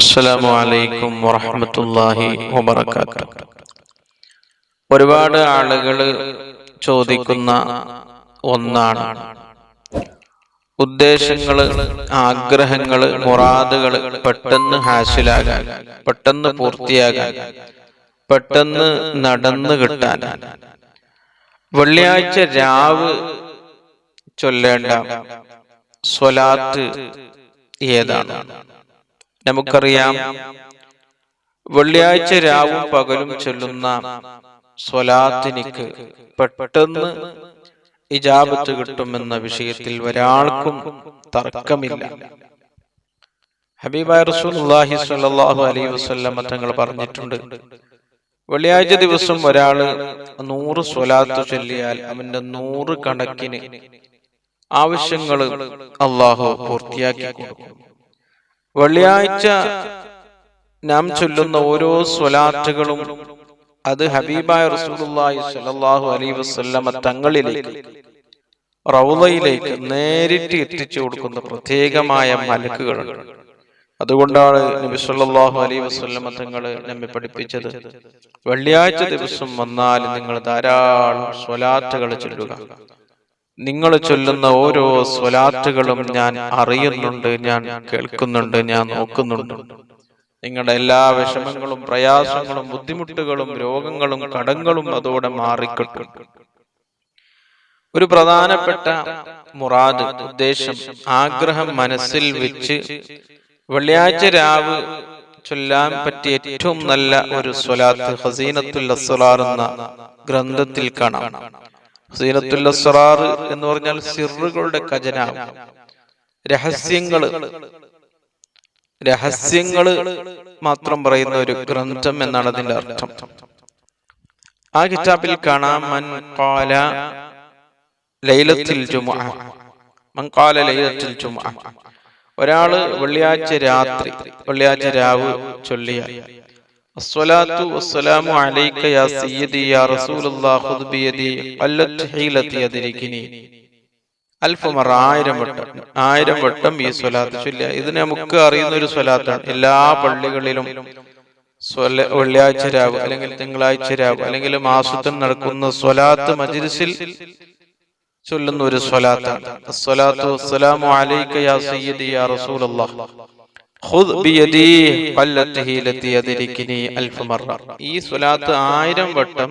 അസ്സലാമു അലൈക്കും വറഹ്മത്തുള്ളാഹി വബറകാതുഹു. ഒരുപാട് ആളുകൾ ചോദിക്കുന്ന ഒന്നാണ് ഉദ്ദേശങ്ങൾ ആഗ്രഹങ്ങൾ മുറാദുകൾ പെട്ടെന്ന് ഹാസിലാകാൻ പെട്ടെന്ന് പൂർത്തിയാകാൻ പെട്ടെന്ന് നടന്നു കിട്ടാൻ. വെള്ളിയാഴ്ച രാവ് ചൊല്ലേണ്ട സ്വലാത്ത് ഏതാണ്? നമുക്കറിയാം വെള്ളിയാഴ്ച രാവും പകലും ചൊല്ലുന്ന സ്വലാത്തിനിക്ക് പെട്ടെന്ന് ഇജാബത്ത് കിട്ടുമെന്ന വിഷയത്തിൽ ഒരാൾക്കും തർക്കമില്ല. ഹബീബായ റസൂലുള്ളാഹി സ്വല്ലല്ലാഹു അലൈഹി വസല്ലം തങ്ങൾ പറഞ്ഞിട്ടുണ്ട് വെള്ളിയാഴ്ച ദിവസം ഒരാൾ നൂറ് സ്വലാത്ത് ചൊല്ലിയാൽ അവന്റെ നൂറ് കണക്കിന് ആവശ്യങ്ങൾ അള്ളാഹു പൂർത്തിയാക്കി കൊടുക്കും. വെള്ളിയാഴ്ച നാം ചൊല്ലുന്ന ഓരോ സ്വലാറ്റുകളും അത് ഹബീബായ റസൂലുള്ളാഹി സ്വല്ലല്ലാഹു അലൈഹി വസല്ലമ തങ്ങളിലേക്ക് റൗളയിലേക്ക് നേരിട്ട് എത്തിച്ചു കൊടുക്കുന്ന പ്രത്യേകമായ മലക്കുകളുണ്ട് അതുകൊണ്ടാണ് നബി സല്ലല്ലാഹു അലൈഹി വസല്ലമ തങ്ങൾ നമ്മെ പഠിപ്പിച്ചത്. വെള്ളിയാഴ്ച ദിവസം വന്നാൽ നിങ്ങൾ ധാരാളം സ്വലാറ്റുകൾ ചൊല്ലുക. നിങ്ങൾ ചൊല്ലുന്ന ഓരോ സ്വലാറ്റുകളും ഞാൻ അറിയുന്നുണ്ട് ഞാൻ കേൾക്കുന്നുണ്ട് ഞാൻ നോക്കുന്നുണ്ട്. നിങ്ങളുടെ എല്ലാ വിഷമങ്ങളും പ്രയാസങ്ങളും ബുദ്ധിമുട്ടുകളും രോഗങ്ങളും കടങ്ങളും അതോടെ മാറിക്കിട്ടും. ഒരു പ്രധാനപ്പെട്ട മുറാദ് ഉദ്ദേശം ആഗ്രഹം മനസ്സിൽ വെച്ച് വെള്ളിയാഴ്ച രാവ് ചൊല്ലാൻ പറ്റിയ ഏറ്റവും നല്ല ഒരു സ്വലാത്ത് ഹസീനത്തുൽ അസ്സലാർ എന്ന ഗ്രന്ഥത്തിൽ കാണാം. ഹസീനത്തുൽ അസ്റാർ എന്ന് പറഞ്ഞാൽ സിറുകളുടെ ഖജനാവ്. രഹസ്യങ്ങൾ. രഹസ്യങ്ങൾ മാത്രം പറയുന്ന ഒരു ഗ്രന്ഥം എന്നാണ് അതിന്റെ അർത്ഥം. ആ കിതാബിൽ കാണാം മൻ മൻ ലൈലത്തിൽ ജുമുഅ. ഒരാൾ വെള്ളിയാഴ്ച രാത്രി വെള്ളിയാഴ്ച രാവ് ചൊല്ലിയ അസ്സലാത്തു വസ്സലാമു അലൈക യാ സയ്യിദി യാ റസൂലുള്ളാഹ് ഖുദ് ബിയദി അല്ലത്ത് ഹീലത്തി അദ്രികിനി അൽഫമറ ആയിരം വട്ടം. ആയിരം വട്ടം. ഈ സ്വലാത്ത് ചൊല്ലുക. ഇത് നമുക്ക് അറിയുന്ന ഒരു സ്വലാത്താണ്. എല്ലാ പള്ളികളിലും വെള്ളിയാഴ്ച രാവ് അല്ലെങ്കിൽ തിങ്കളാഴ്ച രാവ് അല്ലെങ്കിൽ മാസത്തിൽ നടക്കുന്ന സ്വലാത്ത് മജിരിസിൽ ചൊല്ലുന്ന ഒരു സ്വലാത്താണ്. സ്വലാത്തു അലൈക യാ സയ്യിദി യാ റസൂലല്ലാഹ് ഈ സ്വലാത്ത് ആയിരം വട്ടം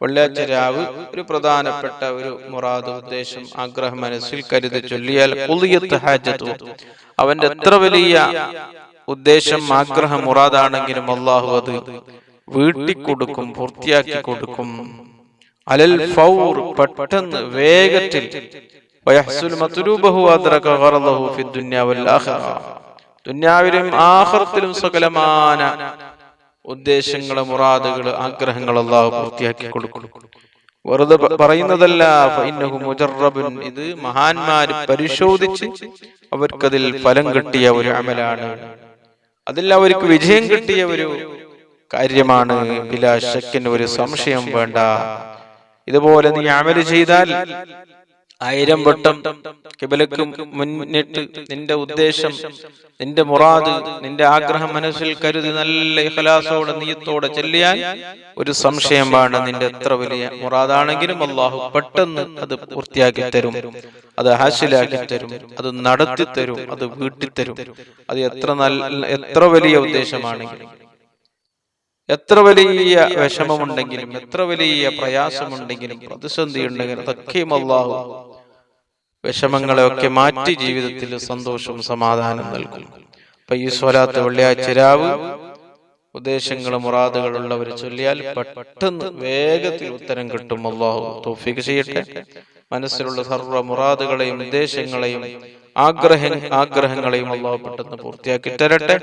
വെള്ളിയാഴ്ച രാവ് ഒരു പ്രധാനപ്പെട്ട ഒരു മുറാദ് ഉദ്ദേശം ആഗ്രഹം മനസ്സിൽ കരുതി ചൊല്ലിയാൽ അവന്റെ എത്ര വലിയ ഉദ്ദേശം ആഗ്രഹം മുറാദാണെങ്കിലും അള്ളാഹു അത് വീട്ടിക്കൊടുക്കും പൂർത്തിയാക്കി കൊടുക്കും അലൽ ഫൗർ പെട്ടെന്ന് വേഗത്തിൽ. വയഹ്സുൽ മത്ലൂബഹു അദ്റക ഗറദഹു ഫി ദുനിയ വൽ ആഖിറ. ദുനിയാവിലും ആഹൃത്തിലും സകലമാന ഉദ്ദേശങ്ങൾ മുറാദുകൾ ആഗ്രഹങ്ങൾ അള്ളാഹു പൂർത്തിയാക്കി കൊടുക്കും. വെറുതെ പറയുന്നതല്ല മുജറബുൻ ഇത് മഹാന്മാര് പരിശോധിച്ച് അവർക്കതിൽ ഫലം കിട്ടിയ ഒരു അമലാണ്. അതിൽ അവർക്ക് വിജയം കിട്ടിയ ഒരു കാര്യമാണ് ബിലാശക്കിന് ഒരു സംശയം വേണ്ട. ഇതുപോലെ നീ അമൽ ചെയ്താൽ ആയിരം വട്ടം കിബലക്ക് മുന്നിട്ട് നിന്റെ ഉദ്ദേശം നിന്റെ മുറാദ് നിന്റെ ആഗ്രഹം മനസ്സിൽ കരുതി നല്ല ഇഹലാസോടെ നീയത്തോടെ ചെല്ലിയാൽ ഒരു സംശയം വേണ്ട. നിന്റെ എത്ര വലിയ മുറാദാണെങ്കിലും അള്ളാഹു പെട്ടെന്ന് അത് പൂർത്തിയാക്കി തരും അത് ഹാസിലാക്കി തരും അത് നടത്തി തരും അത് വീട്ടി തരും. അത് എത്ര നല്ല എത്ര വലിയ ഉദ്ദേശമാണെങ്കിലും എത്ര വലിയ വിഷമമുണ്ടെങ്കിലും എത്ര വലിയ പ്രയാസമുണ്ടെങ്കിലും പ്രതിസന്ധി ഉണ്ടെങ്കിലും അതൊക്കെയും അള്ളാഹു വിഷമങ്ങളെ ഒക്കെ മാറ്റി ജീവിതത്തിൽ സന്തോഷവും സമാധാനം നൽകും. അപ്പൊ ഈ സ്വലാത്ത് വെള്ളിയാഴ്ച രാവ് ഉദ്ദേശങ്ങളും മുറാദുകളുള്ളവർ ചൊല്ലിയാൽ പെട്ടെന്ന് വേഗത്തിൽ ഉത്തരം കിട്ടും. അള്ളാഹു തോഫിക്ക് ചെയ്യട്ടെ. മനസ്സിലുള്ള സർവ മുറാദുകളെയും ഉദ്ദേശങ്ങളെയും ആഗ്രഹ ആഗ്രഹങ്ങളെയും അള്ളാഹു പെട്ടെന്ന് പൂർത്തിയാക്കി തരട്ടെ.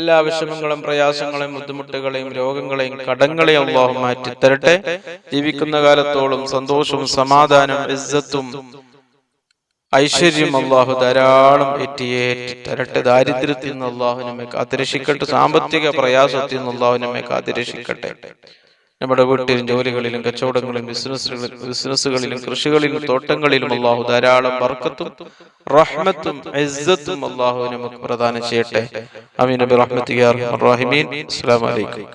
എല്ലാ വിഷമങ്ങളും പ്രയാസങ്ങളെയും ബുദ്ധിമുട്ടുകളെയും രോഗങ്ങളെയും കടങ്ങളെയും അള്ളാഹു മാറ്റി തരട്ടെ ജീവിക്കുന്ന കാലത്തോളം സന്തോഷവും സമാധാനവും ഇസ്സത്തും ഐശ്വര്യം അള്ളാഹു ധാരാളം എറ്റിയേറ്റി തരട്ടെ. ദാരിദ്ര്യത്തിൽ നിന്ന് അള്ളാഹു നമ്മെ കാത്തിരക്ഷിക്കട്ടെ സാമ്പത്തിക പ്രയാസത്തിൽ നിന്ന് അള്ളാഹു നമ്മെ കാത്തിരക്ഷിക്കട്ടെ നമ്മുടെ വീട്ടിലും ജോലികളിലും കച്ചവടങ്ങളിലും ബിസിനസ്സുകളിലും ബിസിനസ്സുകളിലും കൃഷികളിലും തോട്ടങ്ങളിലും അള്ളാഹു ധാരാളം വർക്കത്തും റഹ്മത്തും ഇസ്സത്തും അള്ളാഹു നമുക്ക് പ്രദാനം ചെയ്യട്ടെ. അമീൻ നബി റഹ്മത്തിയാർ അസ്സലാമു അലൈക്കും.